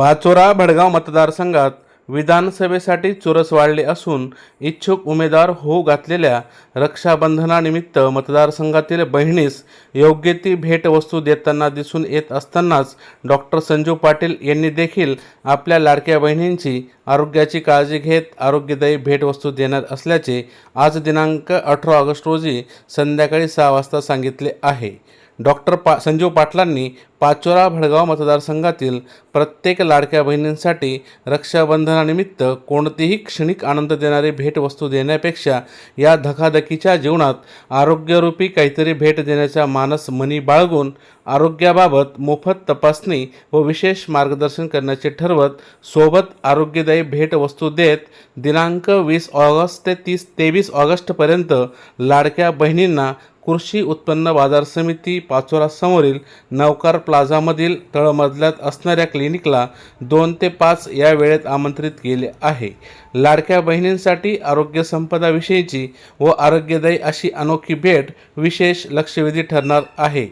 पाचोरा भडगाव मतदारसंघात विधानसभेसाठी चुरस वाढली असून इच्छुक उमेदवार होऊ घातलेल्या रक्षाबंधनानिमित्त मतदारसंघातील बहिणीस योग्य ती भेटवस्तू देताना दिसून येत असतानाच डॉक्टर संजू पाटील यांनी देखील आपल्या लाडक्या बहिणींची आरोग्याची काळजी घेत आरोग्यदायी भेटवस्तू देणार असल्याचे आज दिनांक अठरा ऑगस्ट रोजी संध्याकाळी सहा वाजता सांगितले आहे. डॉक्टर पा संजीव पाटलांनी पाचोरा भडगाव मतदारसंघातील प्रत्येक लाडक्या बहिणींसाठी रक्षाबंधनानिमित्त कोणतीही क्षणिक आनंद देणारी भेटवस्तू देण्यापेक्षा या धकाधकीच्या जीवनात आरोग्यरूपी काहीतरी भेट देण्याचा मानस मनी बाळगून आरोग्याबाबत मोफत तपासणी व विशेष मार्गदर्शन करण्याचे ठरवत सोबत आरोग्यदायी भेटवस्तू देत दिनांक वीस ऑगस्ट ते तीस तेवीस ऑगस्टपर्यंत लाडक्या बहिणींना कृषी उत्पन्न बाजार समिती पाचोरासमोरील नवकार प्लाझामधील तळमजल्यात असणाऱ्या क्लिनिकला दोन ते पाच या वेळेत आमंत्रित केले आहे. लाडक्या बहिणींसाठी आरोग्य संपदाविषयीची व आरोग्यदायी अशी अनोखी भेट विशेष लक्षवेधी ठरणार आहे.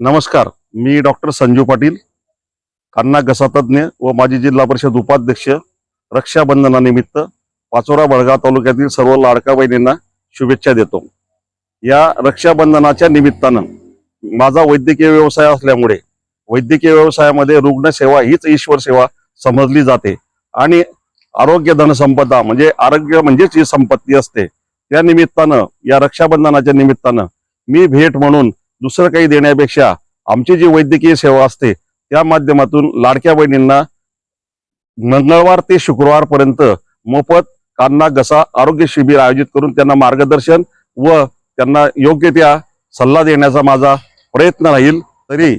नमस्कार मी डॉक्टर संजू पाटील कान्हा घसातज्ञ व माजी जिल्हा परिषद उपाध्यक्ष रक्षाबंधनानिमित्त पाचोरा बळगाव तालुक्यातील सर्व लाडका बहिणींना शुभेच्छा देतो. या रक्षाबंधनाच्या निमित्तानं माझा वैद्यकीय व्यवसाय असल्यामुळे वैद्यकीय व्यवसायामध्ये रुग्णसेवा हीच ईश्वर सेवा समजली जाते. आणि आरोग्य धनसंपदा म्हणजे आरोग्य म्हणजेच ही संपत्ती असते त्या निमित्तानं या रक्षाबंधनाच्या निमित्तानं मी भेट म्हणून दुसरं काही देण्यापेक्षा आमची जी वैद्यकीय सेवा असते त्या माध्यमातून लाडक्या बहिणींना मंगळवार ते शुक्रवारपर्यंत मोफत कान्ना घसा आरोग्य शिबिर आयोजित करून त्यांना मार्गदर्शन व त्यांना योग्य त्या सल्ला देण्याचा माझा प्रयत्न राहील. तरी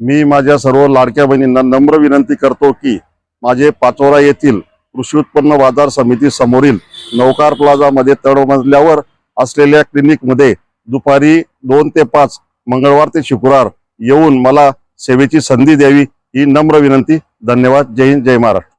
मी माझ्या सर्व लाडक्या बहिणींना नम्र विनंती करतो की माझे पाचोरा येथील कृषी उत्पन्न बाजार समिती समोरील नौकार प्लाझामध्ये तळमजल्यावर असलेल्या क्लिनिकमध्ये दुपारी दोन ते पाच मंगळवार ते शुक्रवार येऊन मला सेवेची संधी द्यावी ही नम्र विनंती. धन्यवाद. जय हिंद जय महाराष्ट्र.